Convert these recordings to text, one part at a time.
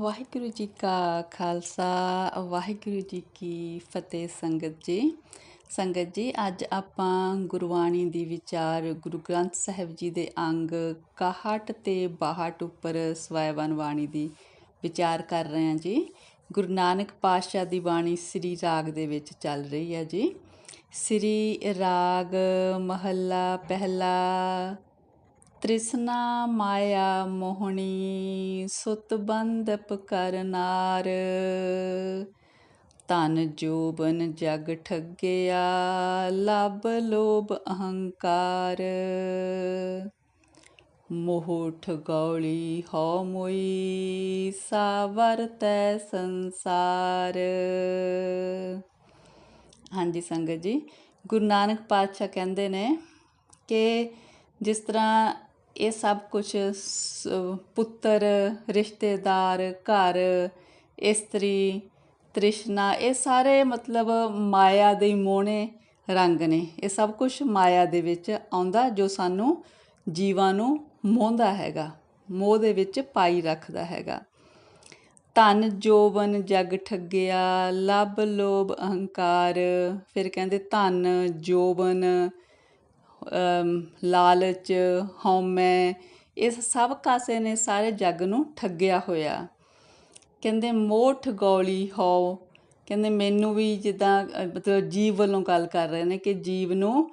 ਵਾਹਿਗੁਰੂ ਜੀ ਕਾ ਖਾਲਸਾ, ਵਾਹਿਗੁਰੂ ਜੀ ਕੀ ਫਤਿਹ ਸੰਗਤ ਜੀ। ਸੰਗਤ ਜੀ, ਅੱਜ ਆਪਾਂ ਗੁਰਬਾਣੀ ਦੀ ਵਿਚਾਰ ਗੁਰੂ ਗ੍ਰੰਥ ਸਾਹਿਬ ਜੀ ਦੇ ਅੰਗ 61 ਤੇ 62 ਉੱਪਰ ਸਵੈਬਨ ਬਾਣੀ ਦੀ ਵਿਚਾਰ ਕਰ ਰਹੇ ਹਾਂ ਜੀ। ਗੁਰੂ ਨਾਨਕ ਪਾਤਸ਼ਾਹ ਦੀ ਬਾਣੀ ਸ੍ਰੀ ਰਾਗ ਦੇ ਵਿੱਚ ਚੱਲ ਰਹੀ ਹੈ ਜੀ। ਸ੍ਰੀ ਰਾਗ ਮਹੱਲਾ ਪਹਿਲਾ ਤ੍ਰਿਸ਼ਨਾ ਮਾਇਆ ਮੋਹਣੀ, ਸੁਤ ਬੰਦਪ ਕਰਨਾਰ ਤਨ ਜੋਬਨ ਜਗ ਠੱਗਿਆ ਲਬ ਲੋਭ ਅਹੰਕਾਰ। ਮੋਹ ਠਗੌਲੀ ਹਉ ਮੋਈ, ਸਾਵਰ ਸੰਸਾਰ। ਹਾਂਜੀ ਸੰਗਤ ਜੀ, ਗੁਰੂ ਨਾਨਕ ਪਾਤਸ਼ਾਹ ਕਹਿੰਦੇ ਨੇ ਕਿ ਜਿਸ ਤਰ੍ਹਾਂ ਇਹ ਸਭ ਕੁਝ ਪੁੱਤਰ, ਰਿਸ਼ਤੇਦਾਰ, ਘਰ, ਇਸਤਰੀ, ਤ੍ਰਿਸ਼ਨਾ, ਇਹ ਸਾਰੇ ਮਤਲਬ ਮਾਇਆ ਦੇ ਮੋਹਣੇ ਰੰਗ ਨੇ। ਇਹ ਸਭ ਕੁਝ ਮਾਇਆ ਦੇ ਵਿੱਚ ਆਉਂਦਾ, ਜੋ ਸਾਨੂੰ ਜੀਵਾਂ ਨੂੰ ਮੋਹਦਾ ਹੈਗਾ, ਮੋਹ ਦੇ ਵਿੱਚ ਪਾਈ ਰੱਖਦਾ ਹੈਗਾ। ਧਨ, ਜੋਬਨ, ਜਗ ਠੱਗਿਆ ਲਬ ਲੋਭ, ਅਹੰਕਾਰ, ਫਿਰ ਕਹਿੰਦੇ ਧਨ, ਜੋਬਨ ਲਾਲਚ, ਹਉਮੈ ਇਸ ਸਭ ਕਾਸੇ ਨੇ ਸਾਰੇ ਜੱਗ ਨੂੰ ਠੱਗਿਆ ਹੋਇਆ। ਕਹਿੰਦੇ ਮੋਹ ਠਗੌਲੀ ਹੋ ਕਹਿੰਦੇ, ਮੈਨੂੰ ਵੀ ਜਿੱਦਾਂ ਮਤਲਬ ਜੀਵ ਵੱਲੋਂ ਗੱਲ ਕਰ ਰਹੇ ਨੇ ਕਿ ਜੀਵ ਨੂੰ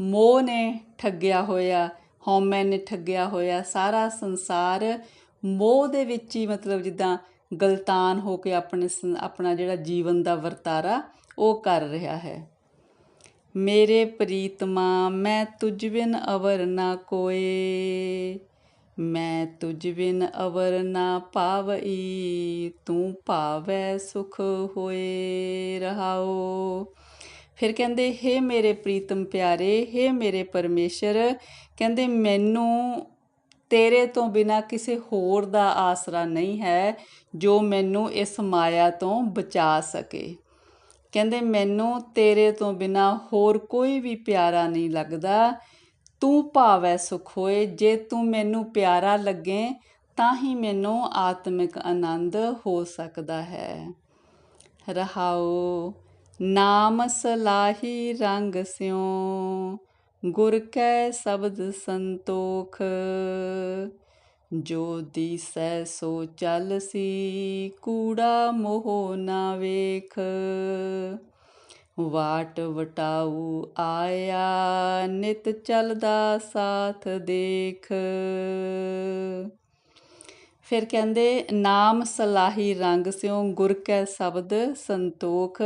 ਮੋਹ ਨੇ ਠੱਗਿਆ ਹੋਇਆ, ਹਉਮੈ ਨੇ ਠੱਗਿਆ ਹੋਇਆ। ਸਾਰਾ ਸੰਸਾਰ ਮੋਹ ਦੇ ਵਿੱਚ ਹੀ ਮਤਲਬ ਜਿੱਦਾਂ ਗਲਤਾਨ ਹੋ ਕੇ ਆਪਣੇ ਆਪਣਾ ਜਿਹੜਾ ਜੀਵਨ ਦਾ ਵਰਤਾਰਾ ਉਹ ਕਰ ਰਿਹਾ ਹੈ। ਮੇਰੇ ਪ੍ਰੀਤਮਾ ਮੈਂ ਤੁਝ ਬਿਨ ਅਵਰ ਨਾ ਕੋਏ। ਮੈਂ ਤੁਝ ਬਿਨ ਅਵਰ ਨਾ ਪਾਵਈ, ਤੂੰ ਭਾਵੈ ਸੁਖ ਹੋਏ ਰਹਾਓ। ਫਿਰ ਕਹਿੰਦੇ, ਹੇ ਮੇਰੇ ਪ੍ਰੀਤਮ ਪਿਆਰੇ, ਹੇ ਮੇਰੇ ਪਰਮੇਸ਼ਰ, ਕਹਿੰਦੇ, ਮੈਨੂੰ ਤੇਰੇ ਤੋਂ ਬਿਨਾ ਕਿਸੇ ਹੋਰ ਦਾ ਆਸਰਾ ਨਹੀਂ ਹੈ ਜੋ ਮੈਨੂੰ ਇਸ ਮਾਇਆ ਤੋਂ ਬਚਾ ਸਕੇ। ਕਹਿੰਦੇ, ਮੈਨੂੰ ਤੇਰੇ ਤੋਂ ਬਿਨਾ ਹੋਰ ਕੋਈ ਵੀ ਪਿਆਰਾ ਨਹੀਂ ਲੱਗਦਾ। ਤੂੰ ਭਾਵੈ ਸੁਖ ਹੋਏ, ਜੇ ਤੂੰ ਮੈਨੂੰ ਪਿਆਰਾ ਲੱਗੇ, ਤਾਂ ਹੀ ਮੈਨੂੰ ਆਤਮਿਕ ਆਨੰਦ ਹੋ ਸਕਦਾ ਹੈ। ਰਹਾਓ, ਨਾਮ ਸਲਾਹੀ ਰੰਗ ਸਿਓ ਗੁਰ ਕੈ ਸ਼ਬਦ ਸੰਤੋਖ। ਜੋ ਦੀਸੈ ਸੋ ਚੱਲ ਸੀ, ਕੂੜਾ ਮੋਹ ਨਾ ਵੇਖ। ਵਾਟ ਵਟਾਉ ਆਇਆ, ਨਿਤ ਚੱਲਦਾ ਸਾਥ ਦੇਖ। ਫਿਰ ਕਹਿੰਦੇ, ਨਾਮ ਸਲਾਹੀ ਰੰਗ ਸਿਓ ਗੁਰ ਕੈ ਸ਼ਬਦ ਸੰਤੋਖ।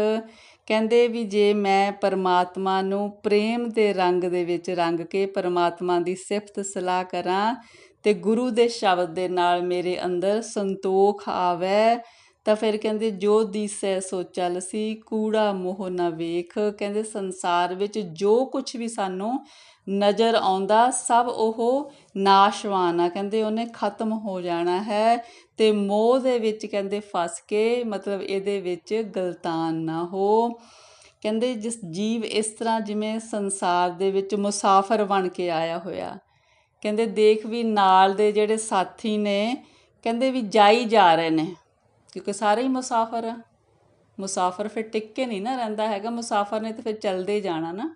ਕਹਿੰਦੇ ਵੀ ਜੇ ਮੈਂ ਪਰਮਾਤਮਾ ਨੂੰ ਪ੍ਰੇਮ ਦੇ ਰੰਗ ਦੇ ਵਿੱਚ ਰੰਗ ਕੇ ਪਰਮਾਤਮਾ ਦੀ ਸਿਫਤ ਸਲਾਹ ਕਰਾਂ ਅਤੇ ਗੁਰੂ ਦੇ ਸ਼ਬਦ ਦੇ ਨਾਲ ਮੇਰੇ ਅੰਦਰ ਸੰਤੋਖ ਆਵੈ, ਤਾਂ ਫਿਰ ਕਹਿੰਦੇ, ਜੋ ਦੀਸੈ ਸੋ ਚੱਲ ਸੀ, ਕੂੜਾ ਮੋਹ ਨਾ ਵੇਖ। ਕਹਿੰਦੇ, ਸੰਸਾਰ ਵਿੱਚ ਜੋ ਕੁਝ ਵੀ ਸਾਨੂੰ ਨਜ਼ਰ ਆਉਂਦਾ, ਸਭ ਉਹ ਨਾਸ਼ਵਾਨ ਆ। ਕਹਿੰਦੇ, ਉਹਨੇ ਖਤਮ ਹੋ ਜਾਣਾ ਹੈ ਤੇ ਮੋਹ ਦੇ ਵਿੱਚ ਕਹਿੰਦੇ, ਫਸ ਕੇ, ਮਤਲਬ ਇਹਦੇ ਵਿੱਚ ਗਲਤਾਨ ਨਾ ਹੋ। ਕਹਿੰਦੇ, ਜਿਸ ਜੀਵ ਇਸ ਤਰ੍ਹਾਂ ਜਿਵੇਂ ਸੰਸਾਰ ਦੇ ਵਿੱਚ ਮੁਸਾਫਰ ਬਣ ਕੇ ਆਇਆ ਹੋਇਆ ਕਹਿੰਦੇ ਦੇਖ ਵੀ ਨਾਲ ਦੇ ਜਿਹੜੇ ਸਾਥੀ ਨੇ, ਕਹਿੰਦੇ ਵੀ ਜਾਈ ਜਾ ਰਹੇ ਨੇ। ਕਿਉਂਕਿ ਸਾਰੇ ਹੀ ਮੁਸਾਫਰ ਆ। ਮੁਸਾਫਰ ਫਿਰ ਟਿਕ ਕੇ ਨਹੀਂ ਨਾ ਰਹਿੰਦਾ ਹੈਗਾ। ਮੁਸਾਫਰ ਨੇ ਤਾਂ ਫਿਰ ਚੱਲਦੇ ਜਾਣਾ ਨਾ।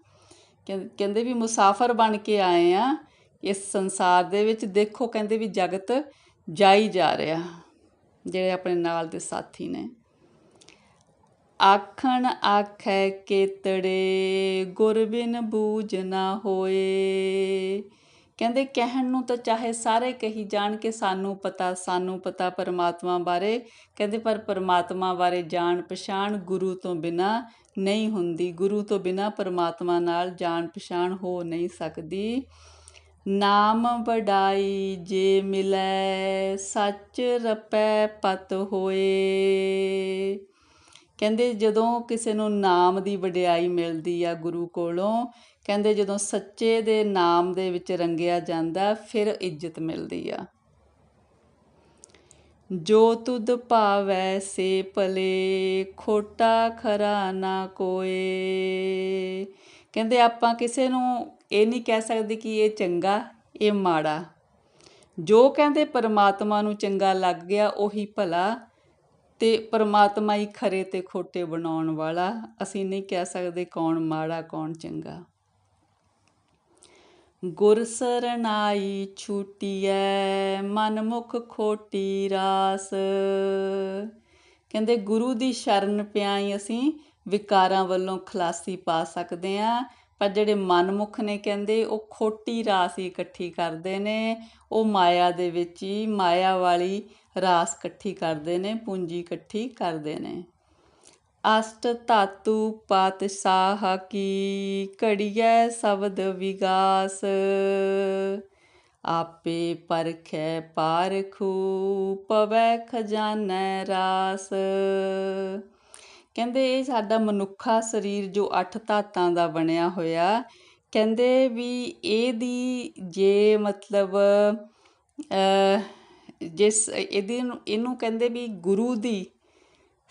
ਕਹਿੰਦੇ ਵੀ ਮੁਸਾਫਰ ਬਣ ਕੇ ਆਏ ਆ। ਇਸ ਸੰਸਾਰ ਦੇ ਵਿੱਚ ਦੇਖੋ ਕਹਿੰਦੇ ਵੀ ਜਗਤ ਜਾਈ ਜਾ ਰਿਹਾ, ਜਿਹੜੇ ਆਪਣੇ ਨਾਲ ਦੇ ਸਾਥੀ ਨੇ। ਆਖਣ ਆਖੈ ਕੇਤੜੇ ਗੁਰ ਬਿਨ ਬੂਝ ਨਾ ਹੋਏ। ਕਹਿੰਦੇ ਕਹਿਣ ਨੂੰ ਤਾਂ ਚਾਹੇ ਸਾਰੇ ਕਹੀ ਜਾਣ ਕਿ ਸਾਨੂੰ ਪਤਾ ਸਾਨੂੰ ਪਤਾ ਪਰਮਾਤਮਾ ਬਾਰੇ। ਕਹਿੰਦੇ ਪਰ ਪਰਮਾਤਮਾ ਬਾਰੇ ਜਾਣ ਪਛਾਣ ਗੁਰੂ ਤੋਂ ਬਿਨਾ ਨਹੀਂ ਹੁੰਦੀ। ਗੁਰੂ ਤੋਂ ਬਿਨਾ ਪਰਮਾਤਮਾ ਨਾਲ ਜਾਣ ਪਛਾਣ ਹੋ ਨਹੀਂ ਸਕਦੀ। ਨਾਮ ਵਡਾਈ ਜੇ ਮਿਲੈ, ਸੱਚ ਰਪੈ ਪਤ ਹੋਏ। ਕਹਿੰਦੇ ਜਦੋਂ ਕਿਸੇ ਨੂੰ ਨਾਮ ਦੀ ਵਡਿਆਈ ਮਿਲਦੀ ਆ ਗੁਰੂ ਕੋਲੋਂ ਕਹਿੰਦੇ ਜਦੋਂ ਸੱਚੇ ਦੇ ਨਾਮ ਦੇ ਵਿੱਚ ਰੰਗਿਆ ਜਾਂਦਾ, ਫਿਰ ਇੱਜ਼ਤ ਮਿਲਦੀ ਆ। ਜੋ ਤੁਧ ਭਾਵੈ ਸੇ ਭਲੇ, ਖੋਟਾ ਖਰਾ ਨਾ ਕੋਏ। ਕਹਿੰਦੇ ਆਪਾਂ ਕਿਸੇ ਨੂੰ ਇਹ ਨਹੀਂ ਕਹਿ ਸਕਦੇ ਕਿ ਇਹ ਚੰਗਾ, ਇਹ ਮਾੜਾ। ਜੋ ਕਹਿੰਦੇ ਪਰਮਾਤਮਾ ਨੂੰ ਚੰਗਾ ਲੱਗ ਗਿਆ, ਉਹੀ ਭਲਾ। ਤੇ ਪਰਮਾਤਮਾ ਹੀ ਖਰੇ ਤੇ ਖੋਟੇ ਬਣਾਉਣ ਵਾਲਾ, ਅਸੀਂ ਨਹੀਂ ਕਹਿ ਸਕਦੇ ਕੌਣ ਮਾੜਾ, ਕੌਣ ਚੰਗਾ। ਗੁਰ ਸਰਨਾਈ ਛੂਟੀਐ ਮਨ ਮੁਖ ਖੋਟੀ ਰਾਸ। ਕਹਿੰਦੇ ਗੁਰੂ ਦੀ ਸ਼ਰਨ ਪਿਆਈ ਅਸੀਂ ਵਿਕਾਰਾਂ ਵੱਲੋਂ ਖਲਾਸੀ ਪਾ ਸਕਦੇ ਆ, ਪਰ ਜਿਹੜੇ ਮਨਮੁਖ ਨੇ ਕਹਿੰਦੇ, ਉਹ ਖੋਟੀ ਰਾਸ ਹੀ ਇਕੱਠੀ ਕਰਦੇ ਨੇ। ਉਹ ਮਾਇਆ ਦੇ ਵਿੱਚ ਹੀ ਮਾਇਆ ਵਾਲੀ ਰਾਸ ਇਕੱਠੀ ਕਰਦੇ ਨੇ, ਪੂੰਜੀ ਇਕੱਠੀ ਕਰਦੇ ਨੇ। ਅਸ਼ਟ ਧਾਤੂ ਪਾਤਸ਼ਾਹ ਕੀ ਘੜੀਐ ਸ਼ਬਦ ਵਿਗਾਸ। ਆਪੇ ਪਰਖੈ ਪਾਰਖੂ ਪਵੈ ਖਜ਼ਾਨੈ ਰਾਸ। ਕਹਿੰਦੇ ਇਹ ਸਾਡਾ ਮਨੁੱਖਾ ਸਰੀਰ ਜੋ ਅੱਠ ਧਾਤਾਂ ਦਾ ਬਣਿਆ ਹੋਇਆ, ਕਹਿੰਦੇ ਵੀ ਇਹਦੀ ਜੇ ਮਤਲਬ ਜਿਸ ਇਹਦੇ ਇਹਨੂੰ ਕਹਿੰਦੇ ਵੀ ਗੁਰੂ ਦੀ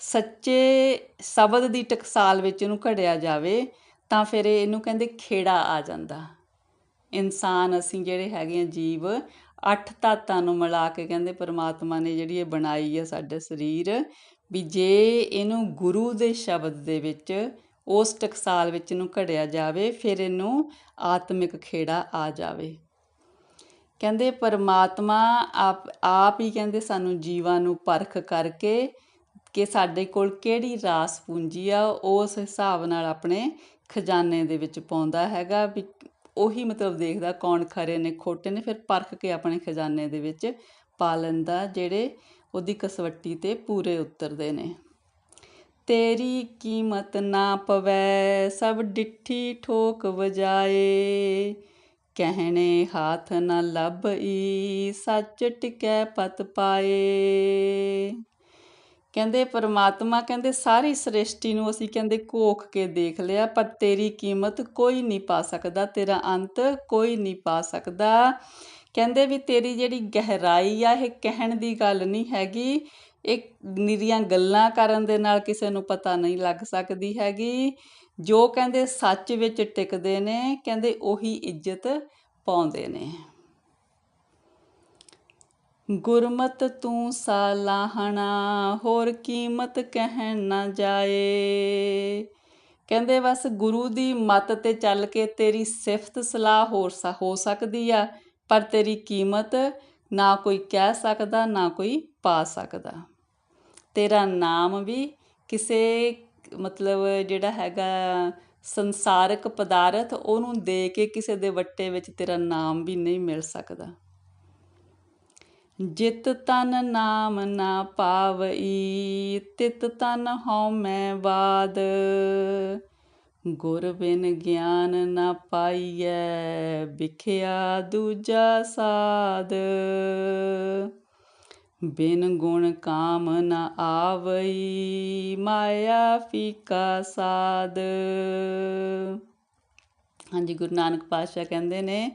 ਸੱਚੇ ਸ਼ਬਦ ਦੀ ਟਕਸਾਲ ਵਿੱਚ ਇਹਨੂੰ ਘੜਿਆ ਜਾਵੇ, ਤਾਂ ਫਿਰ ਇਹਨੂੰ ਕਹਿੰਦੇ ਖੇੜਾ ਆ ਜਾਂਦਾ। ਇਨਸਾਨ ਅਸੀਂ ਜਿਹੜੇ ਹੈਗੇ ਆ ਜੀਵ, ਅੱਠ ਧਾਤਾਂ ਨੂੰ ਮਿਲਾ ਕੇ ਕਹਿੰਦੇ ਪਰਮਾਤਮਾ ਨੇ ਜਿਹੜੀ ਇਹ ਬਣਾਈ ਹੈ ਸਾਡੇ ਸਰੀਰ, ਵੀ ਜੇ ਇਹਨੂੰ ਗੁਰੂ ਦੇ ਸ਼ਬਦ ਦੇ ਵਿੱਚ ਉਸ ਟਕਸਾਲ ਵਿੱਚ ਇਹਨੂੰ ਘੜਿਆ ਜਾਵੇ, ਫਿਰ ਇਹਨੂੰ ਆਤਮਿਕ ਖੇੜਾ ਆ ਜਾਵੇ। ਕਹਿੰਦੇ ਪਰਮਾਤਮਾ ਆਪ ਆਪ ਹੀ ਕਹਿੰਦੇ ਸਾਨੂੰ ਜੀਵਾਂ ਨੂੰ ਪਰਖ ਕਰਕੇ ਕਿ ਸਾਡੇ ਕੋਲ ਕਿਹੜੀ ਰਾਸ ਪੂੰਜੀ ਆ ਉਸ ਹਿਸਾਬ ਨਾਲ ਆਪਣੇ ਖਜ਼ਾਨੇ ਦੇ ਵਿੱਚ ਪਾਉਂਦਾ ਹੈਗਾ ਵੀ ਉਹੀ ਮਤਲਬ ਦੇਖਦਾ ਕੌਣ ਖਰੇ ਨੇ, ਖੋਟੇ ਨੇ, ਫਿਰ ਪਰਖ ਕੇ ਆਪਣੇ ਖਜ਼ਾਨੇ ਦੇ ਵਿੱਚ ਪਾ ਲੈਂਦਾ, ਜਿਹੜੇ ਉਹਦੀ ਕਸਵੱਟੀ ਤੇ ਪੂਰੇ ਉਤਰਦੇ ਨੇ। ਤੇਰੀ ਕੀਮਤ ਨਾ ਪਵੈ, ਸਭ ਡਿੱਠੀ ਠੋਕ ਵਜਾਏ। ਕਹਿਣੇ ਹਾਥ ਨਾ ਲੱਭਈ, ਸੱਚ ਟਿਕੈ ਪਤ ਪਾਏ। ਕਹਿੰਦੇ ਪਰਮਾਤਮਾ ਕਹਿੰਦੇ ਸਾਰੀ ਸ੍ਰਿਸ਼ਟੀ ਨੂੰ ਅਸੀਂ ਕਹਿੰਦੇ ਕੋਖ ਕੇ ਦੇਖ ਲਿਆ, ਪਰ ਤੇਰੀ ਕੀਮਤ ਕੋਈ ਨਹੀਂ ਪਾ ਸਕਦਾ, ਤੇਰਾ ਅੰਤ ਕੋਈ ਨਹੀਂ ਪਾ ਸਕਦਾ। ਕਹਿੰਦੇ ਵੀ ਤੇਰੀ ਜਿਹੜੀ ਗਹਿਰਾਈ ਆ, ਇਹ ਕਹਿਣ ਦੀ ਗੱਲ ਨਹੀਂ ਹੈਗੀ। ਇਹ ਨਿਰੀਆਂ ਗੱਲਾਂ ਕਰਨ ਦੇ ਨਾਲ ਕਿਸੇ ਨੂੰ ਪਤਾ ਨਹੀਂ ਲੱਗ ਸਕਦੀ ਹੈਗੀ। ਜੋ ਕਹਿੰਦੇ ਸੱਚ ਵਿੱਚ ਟਿਕਦੇ ਨੇ, ਕਹਿੰਦੇ ਉਹੀ ਇੱਜ਼ਤ ਪਾਉਂਦੇ ਨੇ। ਗੁਰਮਤ ਤੂੰ ਸਾਲਾਹਣਾ, ਹੋਰ ਕੀਮਤ ਕਹਿ ਨਾ ਜਾਏ। ਕਹਿੰਦੇ ਬਸ ਗੁਰੂ ਦੀ ਮਤ ਤੇ ਚੱਲ ਕੇ ਤੇਰੀ ਸਿਫਤ ਸਲਾਹ ਹੋਰ ਹੋ ਸਕਦੀ ਆ, ਪਰ ਤੇਰੀ ਕੀਮਤ ਨਾ ਕੋਈ ਕਹਿ ਸਕਦਾ, ਨਾ ਕੋਈ ਪਾ ਸਕਦਾ। ਤੇਰਾ ਨਾਮ ਵੀ ਕਿਸੇ, ਮਤਲਬ ਜਿਹੜਾ ਹੈਗਾ, ਸੰਸਾਰਕ ਪਦਾਰਥ, ਉਹਨੂੰ ਦੇ ਕੇ ਕਿਸੇ ਦੇ ਵੱਟੇ ਵਿੱਚ ਤੇਰਾ ਨਾਮ ਵੀ ਨਹੀਂ ਮਿਲ ਸਕਦਾ। ਜਿਤ ਤਨ ਨਾਮ ਨਾ ਪਾਵਈ, ਤਿਤ ਤਨ ਹਉ ਮੈਂ ਬਾਦ ਗੁਰ ਬਿਨ ਗਿਆਨ ਨਾ ਪਾਈਐ, ਵਿਖਿਆ ਦੂਜਾ ਸਾਧ ਬਿਨ ਗੁਣ ਕਾਮ ਨਾ ਆਵਈ, ਮਾਇਆ ਫੀਕਾ ਸਾਧ ਹਾਂਜੀ, ਗੁਰੂ ਨਾਨਕ ਪਾਤਸ਼ਾਹ ਕਹਿੰਦੇ ਨੇ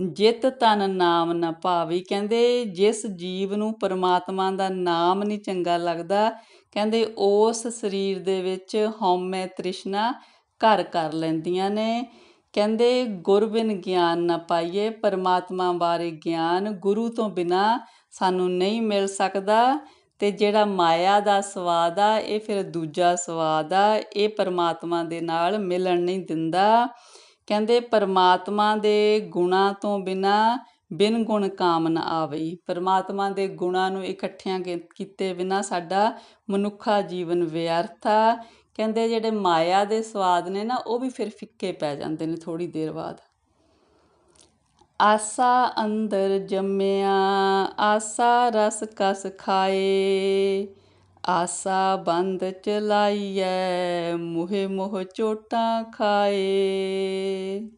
ਜਿਤ ਤਨ ਨਾਮ ਨਾ ਭਾਵੀ। ਕਹਿੰਦੇ ਜਿਸ ਜੀਵ ਨੂੰ ਪਰਮਾਤਮਾ ਦਾ ਨਾਮ ਨਹੀਂ ਚੰਗਾ ਲੱਗਦਾ, ਕਹਿੰਦੇ ਉਸ ਸਰੀਰ ਦੇ ਵਿੱਚ ਹਉਮੈ ਤ੍ਰਿਸ਼ਨਾ ਘਰ ਕਰ ਲੈਂਦੀਆਂ ਨੇ। ਕਹਿੰਦੇ ਗੁਰ ਬਿਨ ਗਿਆਨ ਨਾ ਪਾਈਏ, ਪਰਮਾਤਮਾ ਬਾਰੇ ਗਿਆਨ ਗੁਰੂ ਤੋਂ ਬਿਨਾ ਸਾਨੂੰ ਨਹੀਂ ਮਿਲ ਸਕਦਾ। ਤੇ ਜਿਹੜਾ ਮਾਇਆ ਦਾ ਸਵਾਦ ਆ, ਇਹ ਫਿਰ ਦੂਜਾ ਸਵਾਦ ਆ। ਇਹ ਪਰਮਾਤਮਾ ਦੇ ਨਾਲ ਮਿਲਣ ਨਹੀਂ ਦਿੰਦਾ। ਕਹਿੰਦੇ ਪਰਮਾਤਮਾ ਦੇ ਗੁਣਾ ਤੋਂ ਬਿਨਾ ਬਿਨ ਗੁਣ ਕਾਮ ਨਾ ਆਵਈ। ਪਰਮਾਤਮਾ ਦੇ ਗੁਣਾ ਨੂੰ ਇਕੱਠਿਆਂ ਕੀਤੇ ਬਿਨਾ ਸਾਡਾ ਮਨੁੱਖਾ ਜੀਵਨ ਵਿਅਰਥ ਆ। ਕਹਿੰਦੇ ਜਿਹੜੇ ਮਾਇਆ ਦੇ ਸਵਾਦ ਨੇ ਨਾ, ਉਹ ਵੀ ਫਿਰ ਫਿੱਕੇ ਪੈ ਜਾਂਦੇ ਨੇ ਥੋੜੀ ਦੇਰ ਬਾਅਦ। ਆਸਾ ਅੰਦਰ ਜੰਮਿਆ, ਆਸਾ ਰਸ ਕਸ ਖਾਏ। ਆਸਾ ਬੰਦ ਚਲਾਈਐ, ਮੋਹੇ ਮੋਹ ਚੋਟਾਂ ਖਾਏ।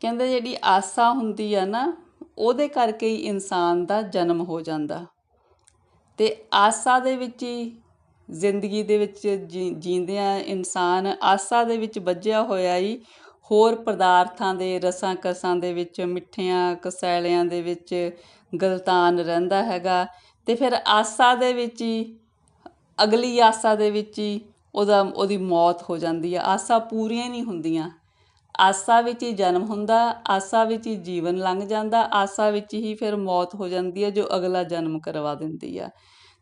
ਕਹਿੰਦੇ ਜਿਹੜੀ ਆਸਾ ਹੁੰਦੀ ਆ ਨਾ, ਉਹਦੇ ਕਰਕੇ ਹੀ ਇਨਸਾਨ ਦਾ ਜਨਮ ਹੋ ਜਾਂਦਾ। ਤੇ ਆਸਾ ਦੇ ਵਿੱਚ ਹੀ ਜ਼ਿੰਦਗੀ ਦੇ ਵਿੱਚ ਜੀਂਦਿਆਂ ਇਨਸਾਨ ਆਸਾ ਦੇ ਵਿੱਚ ਵੱਜਿਆ ਹੋਇਆ ਹੀ ਹੋਰ ਪਦਾਰਥਾਂ ਦੇ, ਰਸਾਂ ਕਸਾਂ ਦੇ ਵਿੱਚ, ਮਿੱਠਿਆਂ ਕਸੈਲਿਆਂ ਦੇ ਵਿੱਚ ਗਲਤਾਨ ਰਹਿੰਦਾ ਹੈਗਾ। ਤੇ ਫਿਰ ਆਸਾ ਦੇ ਵਿੱਚ ਹੀ ਅਗਲੀ ਆਸਾ ਦੇ ਵਿੱਚ ਹੀ ਉਹਦਾ, ਉਹਦੀ ਮੌਤ ਹੋ ਜਾਂਦੀ ਆ। ਆਸਾਂ ਪੂਰੀਆਂ ਨਹੀਂ ਹੁੰਦੀਆਂ। ਆਸਾ ਵਿੱਚ ਹੀ ਜਨਮ ਹੁੰਦਾ, ਆਸਾ ਵਿੱਚ ਹੀ ਜੀਵਨ ਲੰਘ ਜਾਂਦਾ, ਆਸਾ ਵਿੱਚ ਹੀ ਫਿਰ ਮੌਤ ਹੋ ਜਾਂਦੀ ਹੈ ਜੋ ਅਗਲਾ ਜਨਮ ਕਰਵਾ ਦਿੰਦੀ ਆ।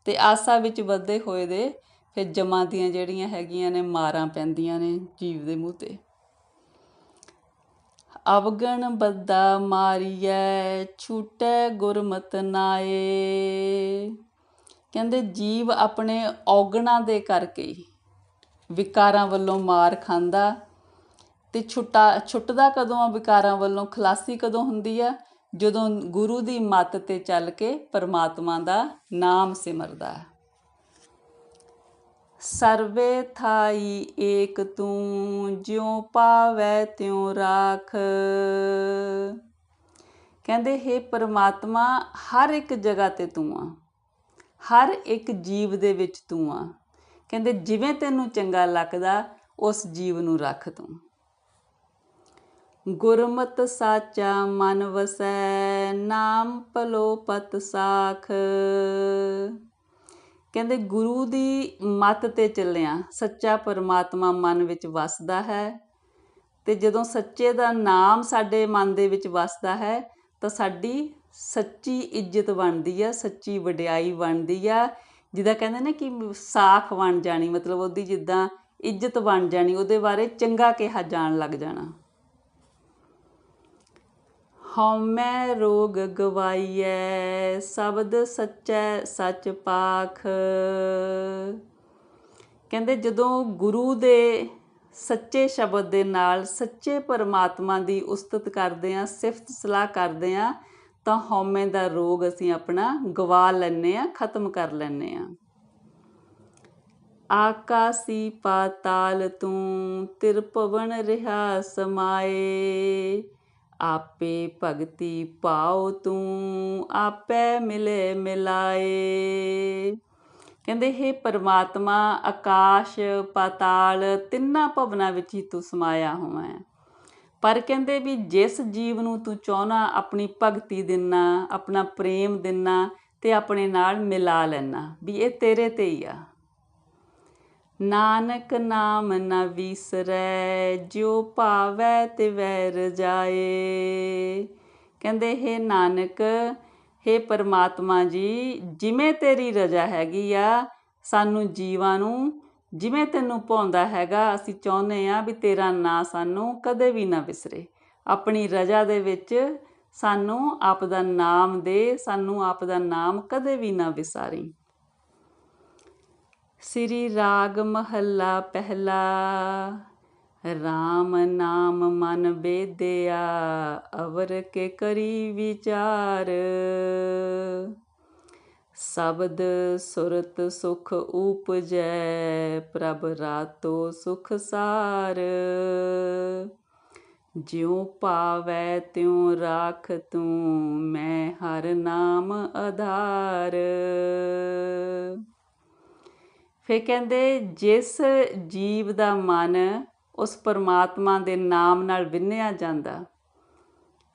ਤੇ ਆਸਾ ਵਿੱਚ ਵੱਧੇ ਹੋਏ ਦੇ ਫਿਰ ਜਮਾਂ ਦੀਆਂ ਜਿਹੜੀਆਂ ਹੈਗੀਆਂ ਨੇ ਮਾਰਾਂ ਪੈਂਦੀਆਂ ਨੇ ਜੀਵ ਦੇ ਮੂੰਹ ਤੇ। ਅਵਗਣ ਬੱਦਾ ਮਾਰੀਐ, ਛੂਟੈ ਗੁਰਮਤਿ ਨਾਏ। ਕਹਿੰਦੇ ਜੀਵ ਆਪਣੇ ਔਗਣਾਂ ਦੇ ਕਰਕੇ ਵਿਕਾਰਾਂ ਵੱਲੋਂ ਮਾਰ ਖਾਂਦਾ ਤੇ ਛੁੱਟਾ, ਛੁੱਟਦਾ ਕਦੋਂ ਆ ਵਿਕਾਰਾਂ ਵੱਲੋਂ? ਖਲਾਸੀ ਕਦੋਂ ਹੁੰਦੀ ਆ? ਜਦੋਂ ਗੁਰੂ ਦੀ ਮੱਤ ਤੇ ਚੱਲ ਕੇ ਪਰਮਾਤਮਾ ਦਾ ਨਾਮ ਸਿਮਰਦਾ। ਸਰਵੇ ਥਾਈ ਏਕ ਤੂੰ, ਜਿਉ ਪਾਵੈ ਤਿਉ ਰਾਖ। ਕਹਿੰਦੇ, ਹੈ ਪਰਮਾਤਮਾ, ਹਰ ਇੱਕ ਜਗ੍ਹਾ ਤੇ ਤੂੰ ਆ। ਹਰ ਇੱਕ ਜੀਵ ਦੇ ਵਿੱਚ ਤੂੰ ਆ। ਕਹਿੰਦੇ ਜਿਵੇਂ ਤੈਨੂੰ ਚੰਗਾ ਲੱਗਦਾ, ਉਸ ਜੀਵ ਨੂੰ ਰੱਖ ਤੂੰ। ਗੁਰਮਤ ਸਾਚਾ ਮਨ ਵਸੈ, ਨਾਮ ਪਲੋ ਸਾਖ। ਕਹਿੰਦੇ ਗੁਰੂ ਦੀ ਮੱਤ ਤੇ ਚੱਲਿਆ। ਸੱਚਾ ਪਰਮਾਤਮਾ ਮਨ ਵਿੱਚ ਵਸਦਾ ਹੈ। ਤੇ ਜਦੋਂ ਸੱਚੇ ਦਾ ਨਾਮ ਸਾਡੇ ਮਨ ਦੇ ਵਿੱਚ ਵਸਦਾ ਹੈ, ਤਾਂ ਸਾਡੀ ਸੱਚੀ ਇੱਜ਼ਤ ਬਣਦੀ ਆ, ਸੱਚੀ ਵਡਿਆਈ ਬਣਦੀ ਆ। ਜਿਹਦਾ ਕਹਿੰਦੇ ਨੇ ਕਿ ਸਾਖ ਬਣ ਜਾਣੀ, ਮਤਲਬ ਉਹਦੀ ਜਿੱਦਾਂ ਇੱਜ਼ਤ ਬਣ ਜਾਣੀ, ਉਹਦੇ ਬਾਰੇ ਚੰਗਾ ਕਿਹਾ ਜਾਣ ਲੱਗ ਜਾਣਾ। ਹਉਮੈ ਰੋਗ ਗਵਾਈਐ, ਸ਼ਬਦ ਸੱਚੈ ਸੱਚ ਪਾਖ। ਕਹਿੰਦੇ ਜਦੋਂ ਗੁਰੂ ਦੇ ਸੱਚੇ ਸ਼ਬਦ ਦੇ ਨਾਲ ਸੱਚੇ ਪਰਮਾਤਮਾ ਦੀ ਉਸਤਤ ਕਰਦੇ ਆ, ਸਿਫਤ ਸਲਾਹ ਕਰਦੇ ਆ ਤਾਂ ਹਉਮੈ ਦਾ ਰੋਗ ਅਸੀਂ ਆਪਣਾ ਗਵਾ ਲੈਨੇ ਆ ਖਤਮ ਕਰ ਲੈਨੇ ਆ ਆਕਾਸੀ ਪਾਤਾਲ ਤੂੰ ਤਿਰਪਵਨ ਰਿਹਾ ਸਮਾਏ, ਆਪੇ ਭਗਤੀ ਪਾਉ ਤੂੰ, ਆਪੇ ਮਿਲੇ ਮਿਲਾਏ। ਕਹਿੰਦੇ, ਹੈ ਪਰਮਾਤਮਾ, ਆਕਾਸ਼ ਪਾਤਾਲ, ਤਿੰਨਾਂ ਭਵਨਾਂ ਵਿੱਚ ਹੀ ਤੂੰ ਸਮਾਇਆ ਹੋਇਆ ਹੈ ਪਰ ਕਹਿੰਦੇ ਵੀ ਜਿਸ ਜੀਵ ਨੂੰ ਤੂੰ ਚਾਹਨਾ, ਆਪਣੀ ਭਗਤੀ ਦਿਨਾ, ਆਪਣਾ ਪ੍ਰੇਮ ਦਿਨਾ ਤੇ ਆਪਣੇ ਨਾਲ ਮਿਲਾ ਲੈਣਾ ਵੀ ਇਹ ਤੇਰੇ ਤੇ ਹੀ ਆ। ਨਾਨਕ ਨਾਮ ਨਾ ਵਿਸਰੈ, ਜਿਉ ਭਾਵੈ ਤੇ ਵੈ ਰਜਾਏ ਕਹਿੰਦੇ, ਹੈ ਨਾਨਕ, ਹੈ ਪਰਮਾਤਮਾ ਜੀ, ਜਿਵੇਂ ਤੇਰੀ ਰਜਾ ਹੈਗੀ ਆ, ਸਾਨੂੰ ਜੀਵਾਂ ਨੂੰ ਜਿਵੇਂ ਤੈਨੂੰ ਪਾਉਂਦਾ ਹੈਗਾ, ਅਸੀਂ ਚਾਹੁੰਦੇ ਆ ਵੀ ਤੇਰਾ ਨਾਂ ਸਾਨੂੰ ਕਦੇ ਵੀ ਨਾ ਵਿਸਰੇ। ਆਪਣੀ ਰਜਾ ਦੇ ਵਿੱਚ ਸਾਨੂੰ ਆਪ ਦਾ ਨਾਮ ਦੇ, ਸਾਨੂੰ ਆਪ ਦਾ ਨਾਮ ਕਦੇ ਵੀ ਨਾ ਵਿਸਾਰੀ। ਸ੍ਰੀ ਰਾਗ ਮਹੱਲਾ ਪਹਿਲਾ RAM ਨਾਮ ਮਨ ਬੇਦਿਆ, ਅਵਰ ਕੇ ਕਰੀ ਵਿਚਾਰ। ਸ਼ਬਦ ਸੁਰਤ ਸੁਖ ਉਪਜੈ, ਪ੍ਰਭ ਰਾਤੋ ਸੁਖ ਸਾਰ। ਜਿਉ ਪਾਵੈ, ਤਿਉ ਰਾਖ ਤੂੰ, ਮੈਂ ਹਰ ਨਾਮ ਆਧਾਰ। ਫੇ ਕਹਿੰਦੇ, ਜਿਸ ਜੀਵ ਦਾ ਮਨ, ਉਸ ਪਰਮਾਤਮਾ ਦੇ ਨਾਮ ਨਾਲ ਵਿੰਨਿਆ ਜਾਂਦਾ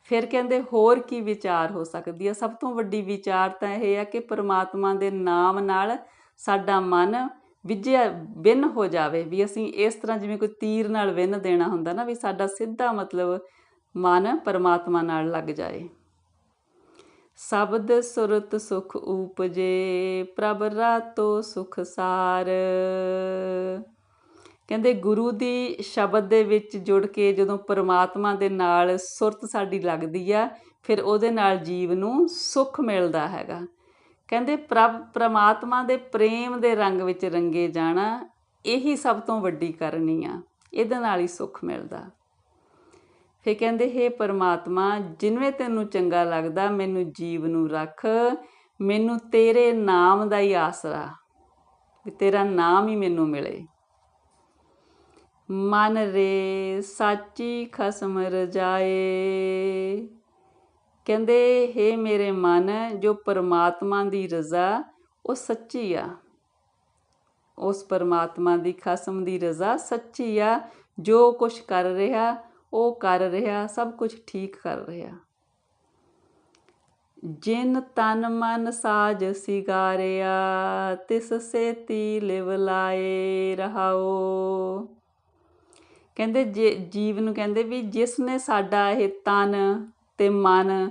ਫਿਰ ਕਹਿੰਦੇ ਹੋਰ ਕੀ ਵਿਚਾਰ ਹੋ ਸਕਦੀ ਹੈ ਸਭ ਤੋਂ ਵੱਡੀ ਵਿਚਾਰ ਤਾਂ ਇਹ ਹੈ ਕਿ ਪਰਮਾਤਮਾ ਦੇ ਨਾਮ ਨਾਲ ਸਾਡਾ ਮਨ ਵਿਜਿਆ ਵਿੰਨ ਹੋ ਜਾਵੇ। ਵੀ ਅਸੀਂ ਇਸ ਤਰ੍ਹਾਂ ਜਿਵੇਂ ਕੋਈ ਤੀਰ ਨਾਲ ਵਿੰਨ ਦੇਣਾ ਹੁੰਦਾ ਨਾ, ਵੀ ਸਾਡਾ ਸਿੱਧਾ ਮਤਲਬ ਮਨ ਪਰਮਾਤਮਾ ਨਾਲ ਲੱਗ ਜਾਏ। ਸ਼ਬਦ ਸੁਰਤ ਸੁਖ ਉਪਜੇ, ਪ੍ਰਭ ਰਾਤੋ ਸੁਖ ਸਾਰ। ਕਹਿੰਦੇ ਗੁਰੂ ਦੀ ਸ਼ਬਦ ਦੇ ਵਿੱਚ ਜੁੜ ਕੇ ਜਦੋਂ ਪਰਮਾਤਮਾ ਦੇ ਨਾਲ ਸੁਰਤ ਸਾਡੀ ਲੱਗਦੀ ਆ, ਫਿਰ ਉਹਦੇ ਨਾਲ ਜੀਵ ਨੂੰ ਸੁੱਖ ਮਿਲਦਾ ਹੈਗਾ। ਕਹਿੰਦੇ ਪ੍ਰਭ, ਪਰਮਾਤਮਾ ਦੇ ਪ੍ਰੇਮ ਦੇ ਰੰਗ ਵਿੱਚ ਰੰਗੇ ਜਾਣਾ ਇਹੀ ਸਭ ਤੋਂ ਵੱਡੀ ਕਰਨੀ ਆ, ਇਹਦੇ ਨਾਲ ਹੀ ਸੁੱਖ ਮਿਲਦਾ। ਫੇ ਕਹਿੰਦੇ, ਹੈ ਪਰਮਾਤਮਾ, ਜਿਨਵੇਂ ਤੈਨੂੰ ਚੰਗਾ ਲੱਗਦਾ, ਮੈਨੂੰ ਜੀਵ ਨੂੰ ਰੱਖ, ਮੈਨੂੰ ਤੇਰੇ ਨਾਮ ਦਾ ਹੀ ਆਸਰਾ, ਵੀ ਤੇਰਾ ਨਾਮ ਹੀ ਮੈਨੂੰ ਮਿਲੇ। ਮਨ ਰੇ ਸਾਚੀ ਖਸਮ ਰਜਾਏ। ਕਹਿੰਦੇ हे ਮੇਰੇ ਮਨ, ਜੋ ਪਰਮਾਤਮਾ ਦੀ ਰਜ਼ਾ, ਉਹ ਸੱਚੀ ਆ। ਉਸ ਪਰਮਾਤਮਾ ਦੀ ਖਸਮ ਦੀ ਰਜ਼ਾ ਸੱਚੀ ਆ। ਜੋ ਕੁਝ ਕਰ ਰਿਹਾ, ਉਹ ਕਰ ਰਿਹਾ, ਸਭ ਕੁਝ ਠੀਕ ਕਰ ਰਿਹਾ। ਜਿਨ ਤਨ ਮਨ ਸਾਜ ਸਿਗਾਰਿਆ, ਤਿਸ ਸੇਤੀ ਲਿਵ ਲਾਏ ਰਹਾਓ। ਕਹਿੰਦੇ ਜੇ, ਜੀਵ ਨੂੰ ਕਹਿੰਦੇ ਵੀ ਜਿਸ ਨੇ ਸਾਡਾ ਇਹ ਤਨ ਤੇ ਮਨ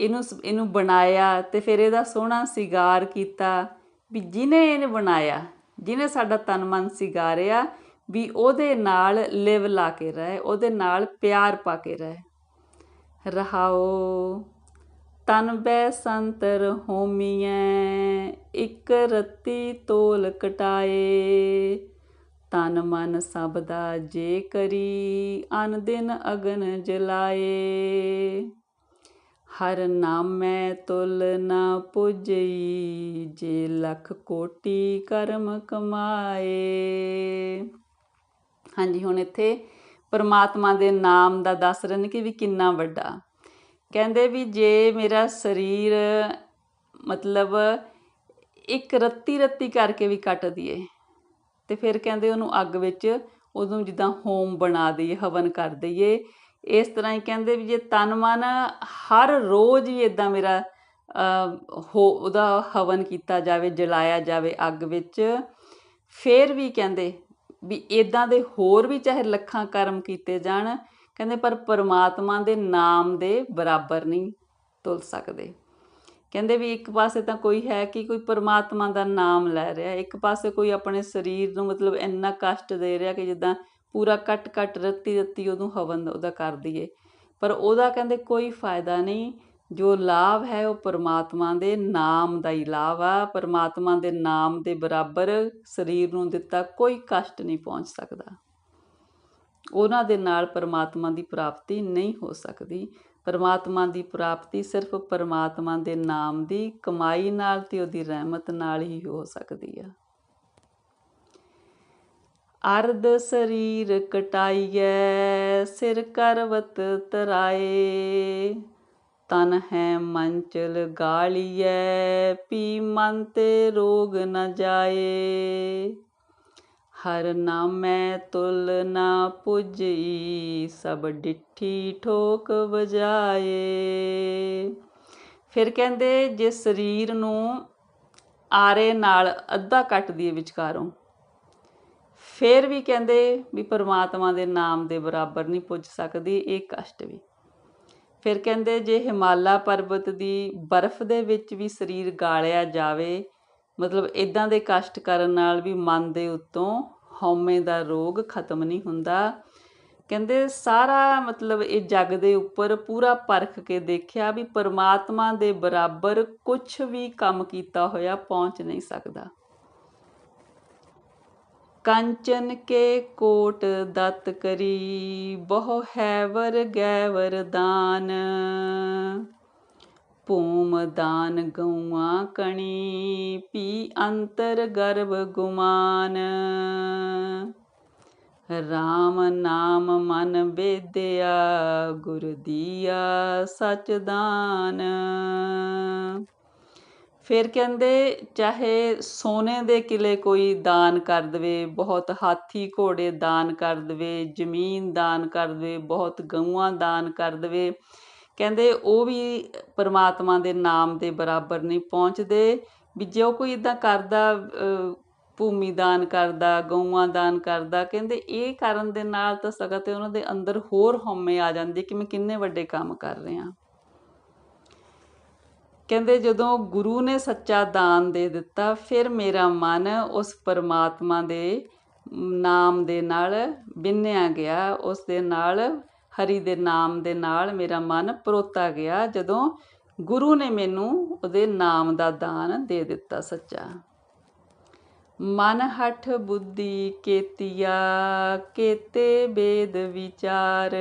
ਇਹਨੂੰ ਸ- ਇਹਨੂੰ ਬਣਾਇਆ ਤੇ ਫਿਰ ਇਹਦਾ ਸੋਹਣਾ ਸਿਗਾਰ ਕੀਤਾ ਵੀ ਜਿਹਨੇ ਇਹਨੇ ਬਣਾਇਆ, ਜਿਹਨੇ ਸਾਡਾ ਤਨ ਮਨ ਸਿਗਾਰਿਆ ਵੀ ਉਹਦੇ ਨਾਲ ਲਿਵ ਲਾ ਕੇ ਰਹੇ, ਉਹਦੇ ਨਾਲ ਪਿਆਰ ਪਾ ਕੇ ਰਹੇ। ਰਹਾਓ, ਤਨ ਬੈ ਸੰਤਰ ਹੋਮੀਐ, ਇੱਕ ਰਤੀ ਤੋਲ ਕਟਾਏ। ਤਨ ਮਨ ਸਭ ਦਾ ਜੇ ਕਰੀ, ਅਨ ਦਿਨ ਅਗਨ ਜਲਾਏ। ਹਰ ਨਾਮੈ ਤੁਲ ਨਾ ਪੁਜਈ, ਜੇ ਲਖ ਕੋਟੀ ਕਰਮ ਕਮਾਏ। ਹਾਂਜੀ, ਹੁਣ ਇੱਥੇ ਪਰਮਾਤਮਾ ਦੇ ਨਾਮ ਦਾ ਦੱਸ ਰਹੇ ਨੇ ਕਿ ਵੀ ਕਿੰਨਾ ਵੱਡਾ। ਕਹਿੰਦੇ ਵੀ ਜੇ ਮੇਰਾ ਸਰੀਰ ਮਤਲਬ ਇੱਕ ਰੱਤੀ ਰੱਤੀ ਕਰਕੇ ਵੀ ਕੱਟ ਦਈਏ ਤੇ ਫਿਰ ਕਹਿੰਦੇ ਉਹਨੂੰ ਅੱਗ ਵਿੱਚ ਉਹਨੂੰ ਜਿੱਦਾਂ ਹੋਮ ਬਣਾ ਦਈਏ, ਹਵਨ ਕਰ ਦਈਏ। ਇਸ ਤਰ੍ਹਾਂ ਹੀ ਕਹਿੰਦੇ ਵੀ ਜੇ ਤਨ ਮਨ ਹਰ ਰੋਜ਼ ਹੀ ਇਦਾਂ ਮੇਰਾ ਹੋ, ਉਹਦਾ ਹਵਨ ਕੀਤਾ ਜਾਵੇ, ਜਲਾਇਆ ਜਾਵੇ ਅੱਗ ਵਿੱਚ, ਫਿਰ ਵੀ ਕਹਿੰਦੇ ਵੀ ਇਦਾਂ ਦੇ ਹੋਰ ਵੀ ਚਾਹੇ ਲੱਖਾਂ ਕਰਮ ਕੀਤੇ ਜਾਣ। ਕਹਿੰਦੇ ਪਰ ਪਰਮਾਤਮਾ ਦੇ ਨਾਮ ਦੇ ਬਰਾਬਰ ਨਹੀਂ ਤੁਲ ਸਕਦੇ। ਕਹਿੰਦੇ ਵੀ ਇੱਕ ਪਾਸੇ ਤਾਂ ਕੋਈ ਹੈ ਕਿ ਕੋਈ ਪਰਮਾਤਮਾ ਦਾ ਨਾਮ ਲੈ ਰਿਹਾ, ਇੱਕ ਪਾਸੇ ਕੋਈ ਆਪਣੇ ਸਰੀਰ ਨੂੰ ਮਤਲਬ ਇੰਨਾ ਕਸ਼ਟ ਦੇ ਰਿਹਾ ਕਿ ਜਿੱਦਾਂ ਪੂਰਾ ਕੱਟ ਕੱਟ ਰੱਤੀ ਰੱਤੀ ਉਹਨੂੰ ਹਵਨ ਉਹਦਾ ਕਰ ਦਈਏ। ਪਰ ਉਹਦਾ ਕਹਿੰਦੇ ਕੋਈ ਫਾਇਦਾ ਨਹੀਂ, ਜੋ ਲਾਭ ਹੈ ਉਹ ਪਰਮਾਤਮਾ ਦੇ ਨਾਮ ਦਾ ਹੀ ਲਾਭ ਆ, ਪਰਮਾਤਮਾ ਦੇ ਨਾਮ ਦੇ ਬਰਾਬਰ ਸਰੀਰ ਨੂੰ ਦਿੱਤਾ ਕੋਈ ਕਸ਼ਟ ਨਹੀਂ ਪਹੁੰਚ ਸਕਦਾ। ਉਹਨਾਂ ਦੇ ਨਾਲ ਪਰਮਾਤਮਾ ਦੀ ਪ੍ਰਾਪਤੀ ਨਹੀਂ ਹੋ ਸਕਦੀ। ਪਰਮਾਤਮਾ ਦੀ ਪ੍ਰਾਪਤੀ ਸਿਰਫ ਪਰਮਾਤਮਾ ਦੇ ਨਾਮ ਦੀ ਕਮਾਈ ਨਾਲ ਤੇ ਉਹਦੀ ਰਹਿਮਤ ਨਾਲ ਹੀ ਹੋ ਸਕਦੀ ਆ। ਅਰਧ ਸਰੀਰ ਕਟਾਈਐ, ਸਿਰ ਕਰਵਤ ਤਰਾਏ। ਤਨ ਹੈ ਮੰਚਲ ਗਾਲੀਐ, ਪੀ ਮਨ ਤੇ ਰੋਗ ਨ ਜਾਏ। ਹਰ ਨਾਮੈ ਤੁਲ ਨਾ ਪੁਜਈ, ਸਭ ਡਿੱਠੀ ਠੋਕ ਵਜਾਏ। ਫਿਰ ਕਹਿੰਦੇ ਜੇ ਸਰੀਰ ਨੂੰ ਆਰੇ ਨਾਲ ਅੱਧਾ ਕੱਟ ਦਈਏ ਵਿਚਕਾਰੋਂ, ਫਿਰ ਵੀ ਕਹਿੰਦੇ ਵੀ ਪਰਮਾਤਮਾ ਦੇ ਨਾਮ ਦੇ ਬਰਾਬਰ ਨਹੀਂ ਪੁੱਜ ਸਕਦੀ, ਇਹ ਕਸ਼ਟ ਵੀ। ਫਿਰ ਕਹਿੰਦੇ, ਜੇ ਹਿਮਾਲਾ ਪਰਬਤ ਦੀ ਬਰਫ਼ ਦੇ ਵਿੱਚ ਵੀ ਸਰੀਰ ਗਾਲਿਆ ਜਾਵੇ ਮਤਲਬ ਇਦਾਂ ਦੇ ਕਸ਼ਟ ਕਰਨ ਨਾਲ ਵੀ ਮਨ ਦੇ ਉੱਤੋਂ ਹਉਮੈ ਦਾ ਰੋਗ ਖਤਮ ਨਹੀਂ ਹੁੰਦਾ। ਕਹਿੰਦੇ ਸਾਰਾ ਮਤਲਬ ਇਹ ਜੱਗ ਦੇ ਉੱਪਰ ਪੂਰਾ ਪਰਖ ਕੇ ਦੇਖਿਆ ਵੀ ਪਰਮਾਤਮਾ ਦੇ ਬਰਾਬਰ ਕੁਝ ਵੀ ਕੰਮ ਕੀਤਾ ਹੋਇਆ ਪਹੁੰਚ ਨਹੀਂ ਸਕਦਾ। ਕੰਚਨ ਕੇ ਕੋਟ ਦਤ ਕਰੀ ਬਹੁ ਹੈ ਵਰ ਗੈ ਭੂਮ ਦਾਨ ਗਊਆਂ ਕਣੀ, ਪੀ ਅੰਤਰ ਗਰਭ ਗੁਮਾਨ। ਰਾਮ ਨਾਮ ਮਨ ਬੇਦਿਆ ਗੁਰ ਦੀਆ ਸਚ ਦਾਨ। ਫਿਰ ਕਹਿੰਦੇ, ਚਾਹੇ ਸੋਨੇ ਦੇ ਕਿਲੇ ਕੋਈ ਦਾਨ ਕਰ ਦਵੇ, ਬਹੁਤ ਹਾਥੀ ਘੋੜੇ ਦਾਨ ਕਰ ਦਵੇ, ਜ਼ਮੀਨ ਦਾਨ ਕਰ ਦਵੇ, ਬਹੁਤ ਗਊਆਂ ਦਾਨ ਕਰ ਦਵੇ ਕਹਿੰਦੇ ਉਹ ਵੀ ਪਰਮਾਤਮਾ ਦੇ ਨਾਮ ਦੇ ਬਰਾਬਰ ਨਹੀਂ ਪਹੁੰਚਦੇ, ਵੀ ਜੋ ਕੋਈ ਇੱਦਾਂ ਕਰਦਾ ਭੂਮੀ ਦਾਨ ਕਰਦਾ, ਗਊਆਂ ਦਾਨ ਕਰਦਾ, ਕਹਿੰਦੇ ਇਹ ਕਰਨ ਦੇ ਨਾਲ ਤਾਂ ਸਗਾ ਉਹਨਾਂ ਦੇ ਅੰਦਰ ਹੋਰ ਹਉਮੈ ਆ ਜਾਂਦੀ ਕਿ ਮੈਂ ਕਿੰਨੇ ਵੱਡੇ ਕੰਮ ਕਰ ਰਿਹਾ। ਕਹਿੰਦੇ ਜਦੋਂ ਗੁਰੂ ਨੇ ਸੱਚਾ ਦਾਨ ਦੇ ਦਿੱਤਾ, ਫਿਰ ਮੇਰਾ ਮਨ ਉਸ ਪਰਮਾਤਮਾ ਦੇ ਨਾਮ ਦੇ ਨਾਲ ਬਿੰਨਿਆ ਗਿਆ, ਉਸ ਦੇ ਨਾਲ ਹਰੀ ਦੇ ਨਾਮ ਦੇ ਨਾਲ ਮੇਰਾ ਮਨ ਪਰੋਤਾ ਗਿਆ ਜਦੋਂ ਗੁਰੂ ਨੇ ਮੈਨੂੰ ਉਹਦੇ ਨਾਮ ਦਾ ਦਾਨ ਦੇ ਦਿੱਤਾ ਸੱਚਾ। ਮਨ ਹਠ ਬੁੱਧੀ ਕੇਤੀਆ, ਕੇਤੇ ਬੇਦ ਵਿਚਾਰ।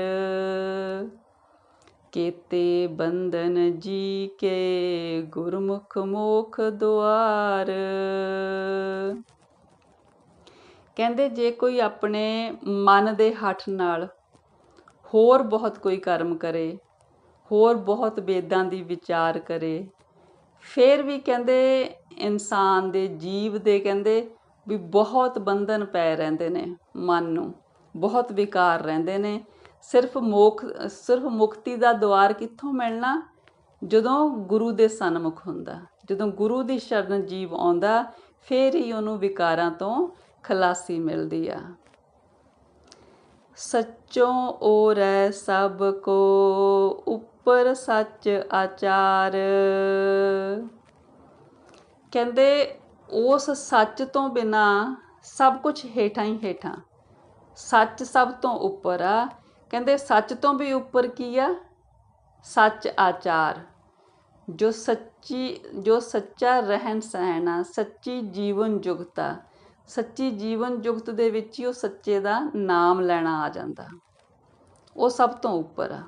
ਕੇਤੇ ਬੰਧਨ ਜੀ ਕੇ, ਗੁਰਮੁਖ ਮੋਖ ਦੁਆਰ। ਕਹਿੰਦੇ ਜੇ ਕੋਈ ਆਪਣੇ ਮਨ ਦੇ ਹੱਠ ਨਾਲ ਹੋਰ ਬਹੁਤ ਕੋਈ ਕਰਮ ਕਰੇ, ਹੋਰ ਬਹੁਤ ਵੇਦਾਂ ਦੀ ਵਿਚਾਰ ਕਰੇ। ਫਿਰ ਵੀ ਕਹਿੰਦੇ, ਇਨਸਾਨ ਦੇ ਜੀਵ ਦੇ ਕਹਿੰਦੇ ਵੀ ਬਹੁਤ ਬੰਧਨ ਪੈ ਰਹਿੰਦੇ ਨੇ ਮਨ ਨੂੰ, ਬਹੁਤ ਵਿਕਾਰ ਰਹਿੰਦੇ ਨੇ। ਸਿਰਫ ਮੋਖ, ਸਿਰਫ ਮੁਕਤੀ ਦਾ ਦੁਆਰ ਕਿੱਥੋਂ ਮਿਲਣਾ? ਜਦੋਂ ਗੁਰੂ ਦੇ ਸਨਮੁਖ ਹੁੰਦਾ, ਜਦੋਂ ਗੁਰੂ ਦੀ ਸ਼ਰਨ ਜੀਵ ਆਉਂਦਾ, ਫੇਰ ਹੀ ਉਹਨੂੰ ਵਿਕਾਰਾਂ ਤੋਂ ਖਲਾਸੀ ਮਿਲਦੀ ਆ। ਸੱਚੋਂ ਓਰੈ ਸਭ ਕੋ, ਉੱਪਰ ਸੱਚ ਆਚਾਰ। ਕਹਿੰਦੇ ਉਸ ਸੱਚ ਤੋਂ ਬਿਨਾ ਸਭ ਕੁਝ ਹੇਠਾਂ ਹੀ ਹੇਠਾਂ। ਸੱਚ ਸਭ ਤੋਂ ਉੱਪਰ ਆ। ਕਹਿੰਦੇ ਸੱਚ ਤੋਂ ਵੀ ਉੱਪਰ ਕੀ ਆ? ਸੱਚ ਆਚਾਰ। ਜੋ ਸੱਚੀ, ਜੋ ਸੱਚਾ ਰਹਿਣ ਸਹਿਣਾ ਸੱਚੀ ਜੀਵਨ ਜੁਗਤਾ ਸੱਚੀ ਜੀਵਨ ਜੁਗਤ ਦੇ ਵਿੱਚ ਹੀ ਉਹ ਸੱਚੇ ਦਾ ਨਾਮ ਲੈਣਾ ਆ ਜਾਂਦਾ। ਉਹ ਸਭ ਤੋਂ ਉੱਪਰ ਆ।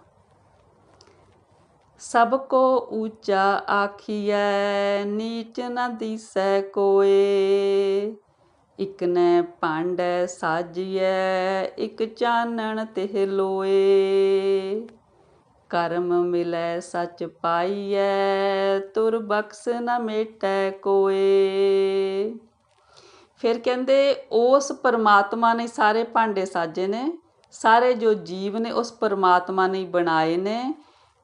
ਸਭ ਕੋ ਉੱਚਾ ਆਖੀਐ, ਨੀਚ ਨਾ ਦਿਸੈ ਕੋਏ। ਇਕ ਨੇ ਭਾਂਡੈ ਸਾਜੀਐ, ਇਕ ਚਾਨਣ ਤਿਹ ਲੋਏ। ਕਰਮ ਮਿਲੈ ਸੱਚ ਪਾਈਐ, ਤੁਰ ਬਖਸ ਨ ਮੇਟੈ ਕੋਏ। ਫਿਰ ਕਹਿੰਦੇ ਉਸ ਪਰਮਾਤਮਾ ਨੇ ਸਾਰੇ ਭਾਂਡੇ ਸਾਜੇ ਨੇ, ਸਾਰੇ ਜੋ ਜੀਵ ਨੇ ਉਸ ਪਰਮਾਤਮਾ ਨੇ ਬਣਾਏ ਨੇ।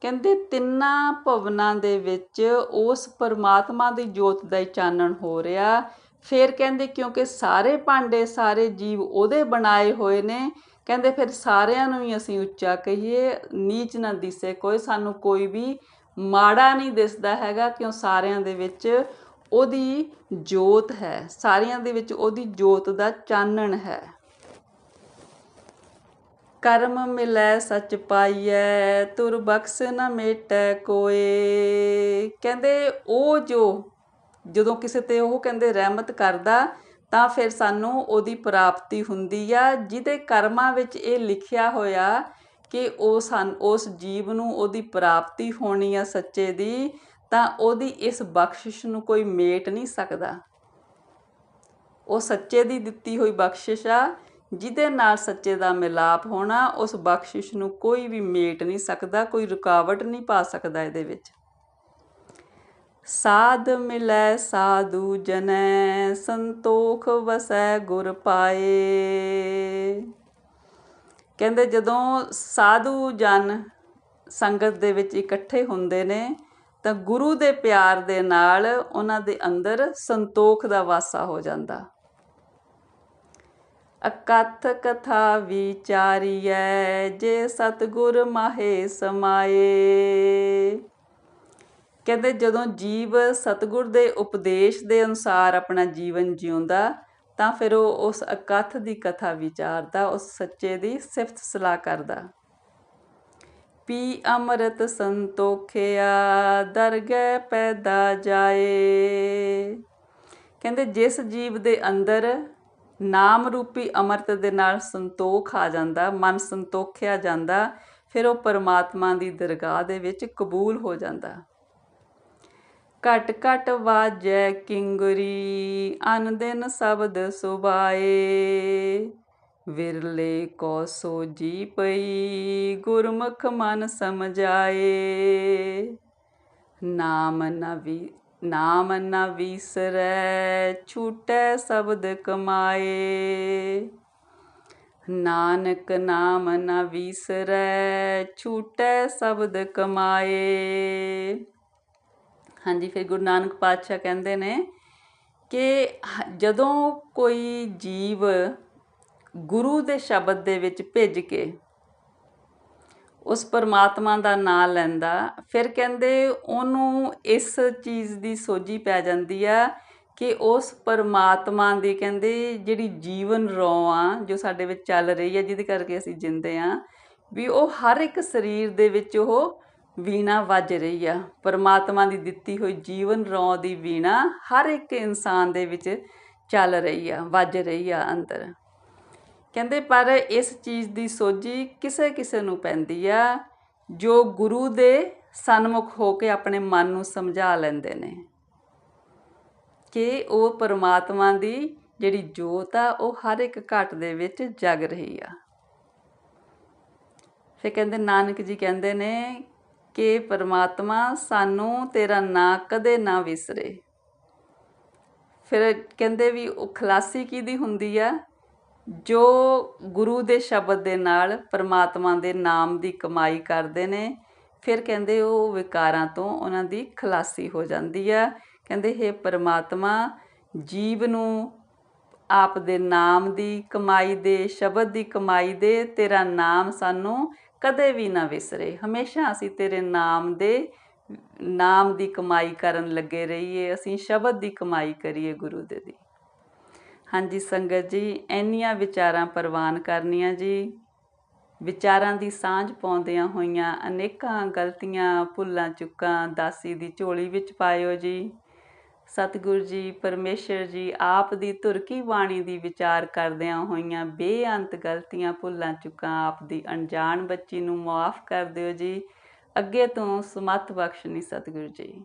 ਕਹਿੰਦੇ ਤਿੰਨਾਂ ਭਵਨਾਂ ਦੇ ਵਿੱਚ ਉਸ ਪਰਮਾਤਮਾ ਦੀ ਜੋਤ ਦਾ ਹੀ ਚਾਨਣ ਹੋ ਰਿਹਾ। ਫਿਰ ਕਹਿੰਦੇ ਕਿਉਂਕਿ ਸਾਰੇ ਭਾਂਡੇ ਸਾਰੇ ਜੀਵ ਉਹਦੇ ਬਣਾਏ ਹੋਏ ਨੇ, ਕਹਿੰਦੇ ਫਿਰ ਸਾਰਿਆਂ ਨੂੰ ਹੀ ਅਸੀਂ ਉੱਚਾ ਕਹੀਏ, ਨੀਚ ਨਾ ਦਿਸੇ ਕੋਈ ਸਾਨੂੰ ਕੋਈ ਵੀ ਮਾੜਾ ਨਹੀਂ ਦਿਸਦਾ ਹੈਗਾ ਕਿਉਂ ਸਾਰਿਆਂ ਦੇ ਵਿੱਚ ਉਹਦੀ ਜੋਤ ਹੈ। ਸਾਰਿਆਂ ਦੇ ਵਿੱਚ ਉਹਦੀ ਜੋਤ ਦਾ ਚਾਨਣ ਹੈ। ਕਰਮ ਮਿਲੈ ਸੱਚ ਪਾਈਐ, ਤੁਰ ਬਖਸ ਨ ਮੇਟੈ ਕੋਏ। ਕਹਿੰਦੇ ਉਹ ਜੋ ਜਦੋਂ ਕਿਸੇ ਤੇ ਉਹ ਕਹਿੰਦੇ ਰਹਿਮਤ ਕਰਦਾ, ਤਾਂ ਫਿਰ ਸਾਨੂੰ ਉਹਦੀ ਪ੍ਰਾਪਤੀ ਹੁੰਦੀ ਆ, ਜਿਹਦੇ ਕਰਮਾਂ ਵਿੱਚ ਇਹ ਲਿਖਿਆ ਹੋਇਆ ਕਿ ਉਹ ਸਨ ਉਸ ਜੀਵ ਨੂੰ ਉਹਦੀ ਪ੍ਰਾਪਤੀ ਹੋਣੀ ਆ ਸੱਚੇ ਦੀ ਤਾਂ ਉਹਦੀ ਇਸ ਬਖਸ਼ਿਸ਼ ਨੂੰ ਕੋਈ ਮੇਟ ਨਹੀਂ ਸਕਦਾ। ਉਹ ਸੱਚੇ ਦੀ ਦਿੱਤੀ ਹੋਈ ਬਖਸ਼ਿਸ਼ ਆ, ਜਿਹਦੇ ਨਾਲ ਸੱਚੇ ਦਾ ਮਿਲਾਪ ਹੋਣਾ, ਉਸ ਬਖਸ਼ਿਸ਼ ਨੂੰ ਕੋਈ ਵੀ ਮੇਟ ਨਹੀਂ ਸਕਦਾ, ਕੋਈ ਰੁਕਾਵਟ ਨਹੀਂ ਪਾ ਸਕਦਾ ਇਹਦੇ ਵਿੱਚ। ਸਾਧ ਮਿਲੈ, ਸਾਧੂ ਜਨੈ, ਸੰਤੋਖ ਵਸੈ ਗੁਰ ਪਾਏ। ਕਹਿੰਦੇ ਜਦੋਂ ਸਾਧੂ ਜਨ ਸੰਗਤ ਦੇ ਵਿੱਚ ਇਕੱਠੇ ਹੁੰਦੇ ਨੇ ਤਾਂ ਗੁਰੂ ਦੇ ਪਿਆਰ ਦੇ ਨਾਲ ਉਹਨਾਂ ਦੇ ਅੰਦਰ ਸੰਤੋਖ ਦਾ ਵਾਸਾ ਹੋ ਜਾਂਦਾ। ਅਕਥ ਕਥਾ ਵਿਚਾਰੀਐ, ਜੇ ਸਤਗੁਰ ਮਾਹੇ ਸਮਾਏ। ਕਹਿੰਦੇ ਜਦੋਂ ਜੀਵ ਸਤਗੁਰ ਦੇ ਉਪਦੇਸ਼ ਦੇ ਅਨੁਸਾਰ ਆਪਣਾ ਜੀਵਨ ਜਿਉਂਦਾ, ਤਾਂ ਫਿਰ ਉਹ ਉਸ ਅਕਥ ਦੀ ਕਥਾ ਵਿਚਾਰਦਾ, ਉਸ ਸੱਚੇ ਦੀ ਸਿਫਤ ਸਲਾਹ ਕਰਦਾ। ਪੀ ਅੰਮ੍ਰਿਤ ਸੰਤੋਖਿਆ, ਦਰਗਹਿ ਪੈਦਾ ਜਾਏ। ਕਹਿੰਦੇ ਜਿਸ ਜੀਵ ਦੇ ਅੰਦਰ ਨਾਮ ਰੂਪੀ ਅੰਮ੍ਰਿਤ ਦੇ ਨਾਲ ਸੰਤੋਖ ਆ ਜਾਂਦਾ, ਮਨ ਸੰਤੋਖਿਆ ਜਾਂਦਾ, ਫਿਰ ਉਹ ਪਰਮਾਤਮਾ ਦੀ ਦਰਗਾਹ ਦੇ ਵਿੱਚ ਕਬੂਲ ਹੋ ਜਾਂਦਾ। ਘਟ ਘਟ ਵਾਜੈ ਕਿੰਗਰੀ, ਅਨ ਦਿਨ ਸ਼ਬਦ ਸੁਭਾਏ। ਵਿਰਲੇ ਕੋ ਸੋਜੀ ਪਈ, ਗੁਰਮੁਖ ਮਨ ਸਮਝਾਏ। ਨਾਮ ਨ ਵੀ, ਨਾਮ ਨਾ ਵਿਸਰੈ, ਛੂਟੈ ਸ਼ਬਦ ਕਮਾਏ। ਨਾਨਕ ਨਾਮ ਨਾ ਵਿਸਰੈ, ਛੂਟੈ ਸ਼ਬਦ ਕਮਾਏ। ਹਾਂਜੀ, ਫਿਰ ਗੁਰੂ ਨਾਨਕ ਪਾਤਸ਼ਾਹ ਕਹਿੰਦੇ ਨੇ ਕਿ ਜਦੋਂ ਕੋਈ ਜੀਵ ਗੁਰੂ ਦੇ ਸ਼ਬਦ ਦੇ ਵਿੱਚ ਭਿੱਜ ਕੇ ਉਸ ਪਰਮਾਤਮਾ ਦਾ ਨਾਮ ਲੈਂਦਾ, ਫਿਰ ਕਹਿੰਦੇ ਉਹਨੂੰ ਇਸ ਚੀਜ਼ ਦੀ ਸੋਝੀ ਪੈ ਜਾਂਦੀ ਆ ਕਿ ਉਸ ਪਰਮਾਤਮਾ ਦੀ ਕਹਿੰਦੇ ਜਿਹੜੀ ਜੀਵਨ ਰੌ ਆ, ਜੋ ਸਾਡੇ ਵਿੱਚ ਚੱਲ ਰਹੀ ਹੈ ਜਿਹਦੇ ਕਰਕੇ ਅਸੀਂ ਜਿੰਦੇ ਆ, ਵੀ ਉਹ ਹਰ ਇੱਕ ਸਰੀਰ ਦੇ ਵਿੱਚ ਉਹ ਵੀਣਾ ਵੱਜ ਰਹੀ ਆ। ਪਰਮਾਤਮਾ ਦੀ ਦਿੱਤੀ ਹੋਈ ਜੀਵਨ ਰੌ ਦੀ ਵੀਣਾ ਹਰ ਇੱਕ ਇਨਸਾਨ ਦੇ ਵਿੱਚ ਚੱਲ ਰਹੀ ਆ, ਵੱਜ ਰਹੀ ਆ ਅੰਦਰ। ਕਹਿੰਦੇ ਪਰ ਇਸ ਚੀਜ਼ ਦੀ ਸੋਝੀ ਕਿਸੇ ਕਿਸੇ ਨੂੰ ਪੈਂਦੀ ਆ, ਜੋ ਗੁਰੂ ਦੇ ਸਨਮੁਖ ਹੋ ਕੇ ਆਪਣੇ ਮਨ ਨੂੰ ਸਮਝਾ ਲੈਂਦੇ ਨੇ। ਕਿ ਉਹ ਪਰਮਾਤਮਾ ਦੀ ਜਿਹੜੀ ਜੋਤ ਆ, ਉਹ ਹਰ ਇੱਕ ਘਟ ਦੇ ਵਿੱਚ ਜਗ ਰਹੀ ਆ। ਫਿਰ ਕਹਿੰਦੇ, ਨਾਨਕ ਜੀ ਕਹਿੰਦੇ ਨੇ ਕਿ ਪਰਮਾਤਮਾ, ਸਾਨੂੰ ਤੇਰਾ ਨਾਂ ਕਦੇ ਨਾ ਵਿਸਰੇ। ਫਿਰ ਕਹਿੰਦੇ ਵੀ ਉਹ ਖਲਾਸੀ ਕਿਹਦੀ ਹੁੰਦੀ ਆ? ਜੋ ਗੁਰੂ ਦੇ ਸ਼ਬਦ ਦੇ ਨਾਲ ਪਰਮਾਤਮਾ ਦੇ ਨਾਮ ਦੀ ਕਮਾਈ ਕਰਦੇ ਨੇ, ਫਿਰ ਕਹਿੰਦੇ ਉਹ ਵਿਕਾਰਾਂ ਤੋਂ ਉਹਨਾਂ ਦੀ ਖਲਾਸੀ ਹੋ ਜਾਂਦੀ ਆ। ਕਹਿੰਦੇ, ਹੈ ਪਰਮਾਤਮਾ, ਜੀਵ ਨੂੰ ਆਪ ਦੇ ਨਾਮ ਦੀ ਕਮਾਈ ਦੇ, ਸ਼ਬਦ ਦੀ ਕਮਾਈ ਦੇ, ਤੇਰਾ ਨਾਮ ਸਾਨੂੰ ਕਦੇ ਵੀ ਨਾ ਵਿਸਰੇ। ਹਮੇਸ਼ਾ ਅਸੀਂ ਤੇਰੇ ਨਾਮ ਦੇ, ਨਾਮ ਦੀ ਕਮਾਈ ਕਰਨ ਲੱਗੇ ਰਹੀਏ। ਅਸੀਂ ਸ਼ਬਦ ਦੀ ਕਮਾਈ ਕਰੀਏ ਗੁਰੂ ਦੇ ਦੀ। ਹਾਂਜੀ ਸੰਗਤ ਜੀ, ਇੰਨੀਆਂ ਵਿਚਾਰਾਂ ਪ੍ਰਵਾਨ ਕਰਨੀਆਂ ਜੀ। ਵਿਚਾਰਾਂ ਦੀ ਸਾਂਝ ਪਾਉਂਦਿਆਂ ਹੋਈਆਂ ਅਨੇਕਾਂ ਗਲਤੀਆਂ, ਭੁੱਲਾਂ, ਚੁੱਕਾਂ, ਦਾਸੀ ਦੀ ਝੋਲੀ ਵਿੱਚ ਪਾਇਓ ਜੀ। ਸਤਿਗੁਰ ਜੀ, ਪਰਮੇਸ਼ਰ ਜੀ, ਆਪ ਦੀ ਤੁਰਕੀ ਬਾਣੀ ਦੀ ਵਿਚਾਰ ਕਰਦਿਆਂ ਹੋਈਆਂ ਬੇਅੰਤ ਗਲਤੀਆਂ, ਭੁੱਲਾਂ, ਚੁੱਕਾਂ, ਆਪ ਦੀ ਅਣਜਾਣ ਬੱਚੀ ਨੂੰ ਮਾਫ ਕਰ ਦਿਓ ਜੀ। ਅੱਗੇ ਤੋਂ ਸਮਤ ਬਖਸ਼ਣੀ ਸਤਿਗੁਰ ਜੀ।